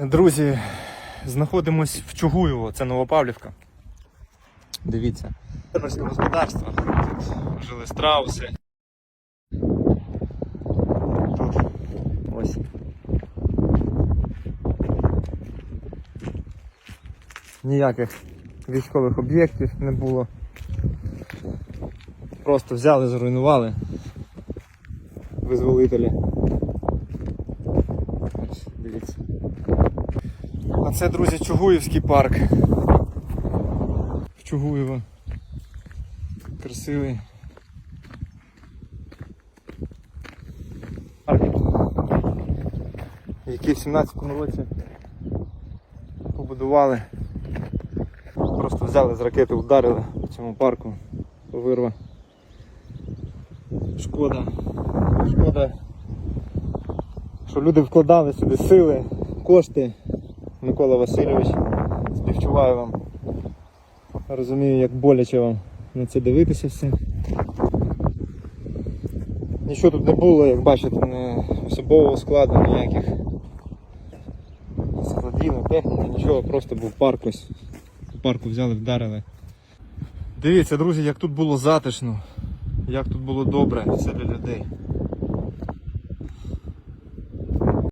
Друзі, знаходимось в Чугуєво, це Новопавлівка. Дивіться. Фермерське господарство. Тут жили страуси. Тут ось. Ніяких військових об'єктів не було. Просто взяли, зруйнували визволителі. Дивіться. А це, друзі, Чугуївський парк. В Чугуєво. Красивий. Парк, який в 17-му році побудували. Просто взяли з ракети, вдарили по цьому парку. Вирва. Шкода. Шкода, що люди вкладали сюди сили, кошти. Микола Васильович, співчуваю вам. Розумію, як боляче вам на це дивитися все. Нічого тут не було, як бачите, не особового складу, ніяких складів, техніки, нічого, просто був парк ось. Парку взяли, вдарили. Дивіться, друзі, як тут було затишно, як тут було добре, все для людей.